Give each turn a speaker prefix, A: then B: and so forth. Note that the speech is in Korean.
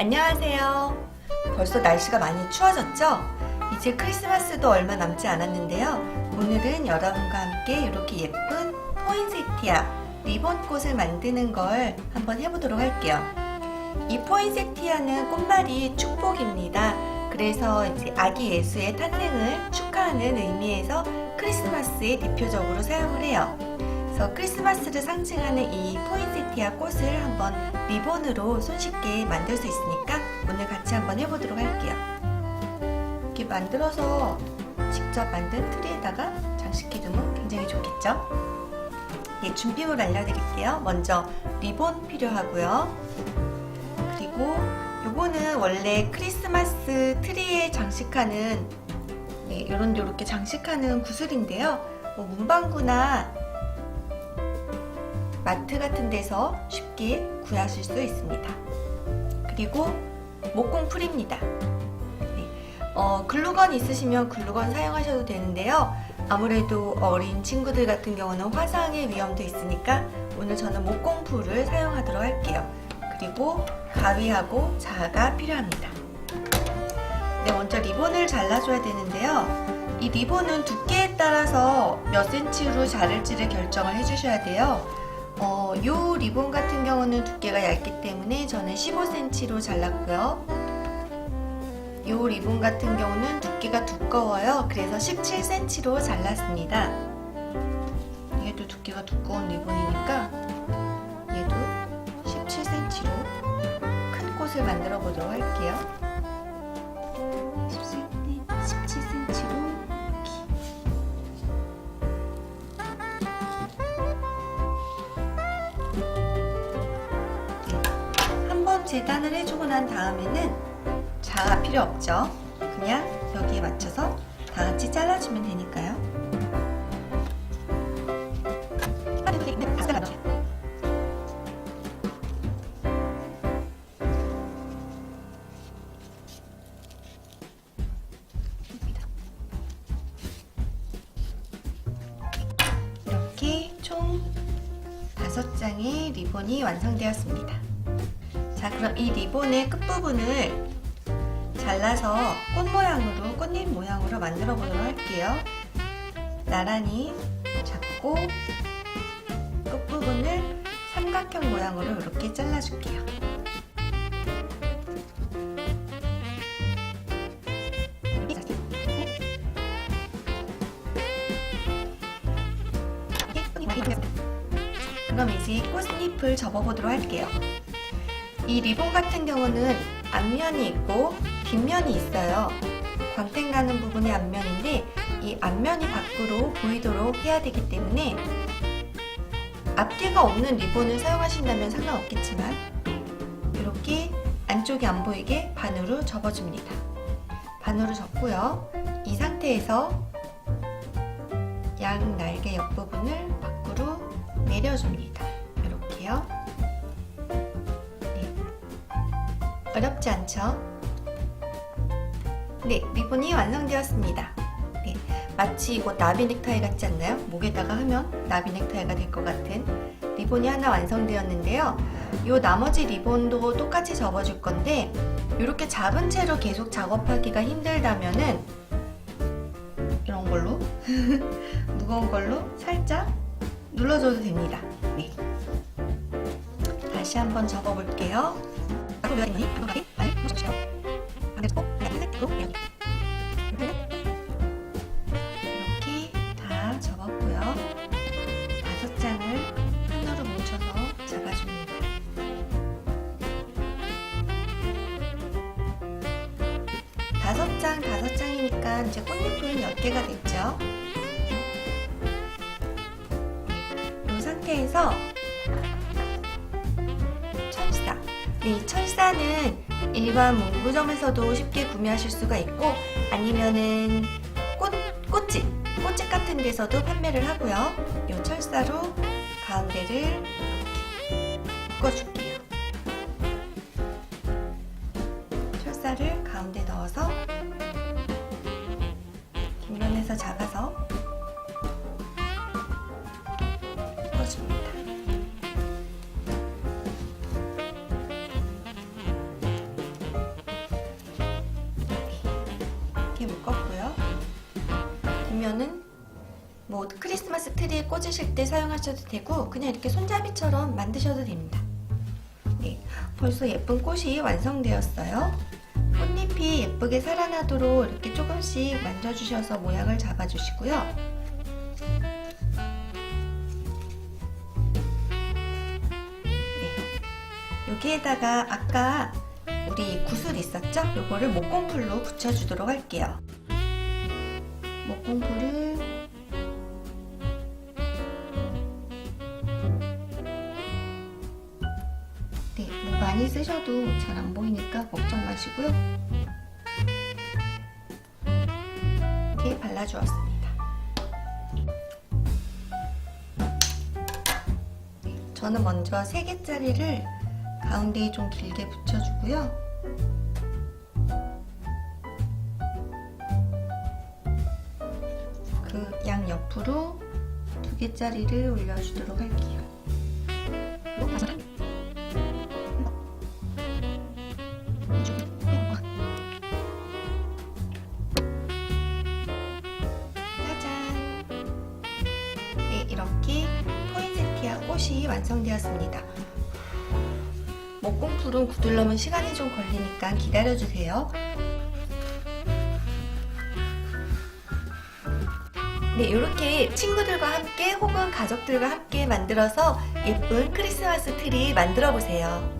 A: 안녕하세요. 벌써 날씨가 많이 추워졌죠? 이제 크리스마스도 얼마 남지 않았는데요. 오늘은 여러분과 함께 이렇게 예쁜 포인세티아 리본꽃을 만드는 걸 한번 해보도록 할게요. 이 포인세티아는 꽃말이 축복입니다. 그래서 이제 아기 예수의 탄생을 축하하는 의미에서 크리스마스에 대표적으로 사용을 해요. 그래서 크리스마스를 상징하는 이 포인세티아 꽃을 한번 리본으로 손쉽게 만들 수 있으니까 오늘 같이 한번 해보도록 할게요. 이렇게 만들어서 직접 만든 트리에다가 장식해두면 굉장히 좋겠죠? 예, 준비물 알려드릴게요. 먼저 리본 필요하고요. 그리고 요거는 원래 크리스마스 트리에 장식하는 네, 이런 데 이렇게 장식하는 구슬인데요. 뭐 문방구나 마트 같은 데서 쉽게 구하실 수 있습니다. 그리고 목공 풀입니다. 네, 어, 글루건 있으시면 글루건 사용하셔도 되는데요. 아무래도 어린 친구들 같은 경우는 화상의 위험도 있으니까 오늘 저는 목공 풀을 사용하도록 할게요. 그리고 가위하고 자가 필요합니다. 네, 먼저 리본을 잘라줘야 되는데요. 이 리본은 두께에 따라서 몇 센치로 자를지를 결정을 해주셔야 돼요. 어, 요 리본 같은 경우는 두께가 얇기 때문에 저는 15cm로 잘랐고요. 요 리본 같은 경우는 두께가 두꺼워요. 그래서 17cm로 잘랐습니다. 얘도 두께가 두꺼운 리본이니까 얘도 17cm로 큰 꽃을 만들어 보도록 할게요. 재단을 해주고 난 다음에는 자가 필요 없죠. 그냥 여기에 맞춰서 다 같이 잘라주면 되니까요. 이렇게 총 다섯 장의 리본이 완성되었습니다. 자, 그럼 이 리본의 끝부분을 잘라서 꽃 모양으로, 꽃잎 모양으로 만들어 보도록 할게요. 나란히 잡고 끝부분을 삼각형 모양으로 이렇게 잘라줄게요. 그럼 이제 꽃잎을 접어보도록 할게요. 이 리본 같은 경우는 앞면이 있고 뒷면이 있어요. 광택 나는 부분이 앞면인데 이 앞면이 밖으로 보이도록 해야 되기 때문에 앞뒤가 없는 리본을 사용하신다면 상관없겠지만 이렇게 안쪽이 안 보이게 반으로 접어줍니다. 반으로 접고요. 이 상태에서 양 날개 옆부분을 밖으로 내려줍니다. 이렇게요. 어렵지 않죠? 네, 리본이 완성되었습니다. 네, 마치 이거 나비 넥타이 같지 않나요? 목에다가 하면 나비 넥타이가 될 것 같은 리본이 하나 완성되었는데요. 이 나머지 리본도 똑같이 접어줄 건데 이렇게 잡은 채로 계속 작업하기가 힘들다면은 이런 걸로 무거운 걸로 살짝 눌러줘도 됩니다. 네. 다시 한번 접어볼게요. 이렇게 다 접었고요. 다섯 장을 한으로 뭉쳐서 잡아줍니다. 다섯 장, 다섯 장이니까 이제 꽃잎은 10개가 됐죠. 이 상태에서 이 철사는 일반 문구점에서도 쉽게 구매하실 수가 있고 아니면은 꽃, 꽃집, 꽃집 같은 데서도 판매를 하고요. 이 철사로 가운데를 묶어줄게요. 철사를 가운데 넣어서 뒷면에서 잡아서 아니면은 뭐 크리스마스 트리에 꽂으실 때 사용하셔도 되고 그냥 이렇게 손잡이처럼 만드셔도 됩니다. 네, 벌써 예쁜 꽃이 완성되었어요. 꽃잎이 예쁘게 살아나도록 이렇게 조금씩 만져주셔서 모양을 잡아주시고요. 네, 여기에다가 아까 우리 구슬 있었죠? 요거를 목공풀로 붙여주도록 할게요. 목공풀을 네, 뭐 많이 쓰셔도 잘 안 보이니까 걱정 마시고요. 이렇게 발라주었습니다. 네, 저는 먼저 3개짜리를 가운데에 좀 길게 붙여주고요. 그 양 옆으로 두 개짜리를 올려주도록 할게요. 다섯 개. 짜잔! 네, 이렇게 포인세티아 꽃이 완성되었습니다. 목공풀은 굳으려면 시간이 좀 걸리니까 기다려주세요. 네, 이렇게 친구들과 함께 혹은 가족들과 함께 만들어서 예쁜 크리스마스 트리 만들어 보세요.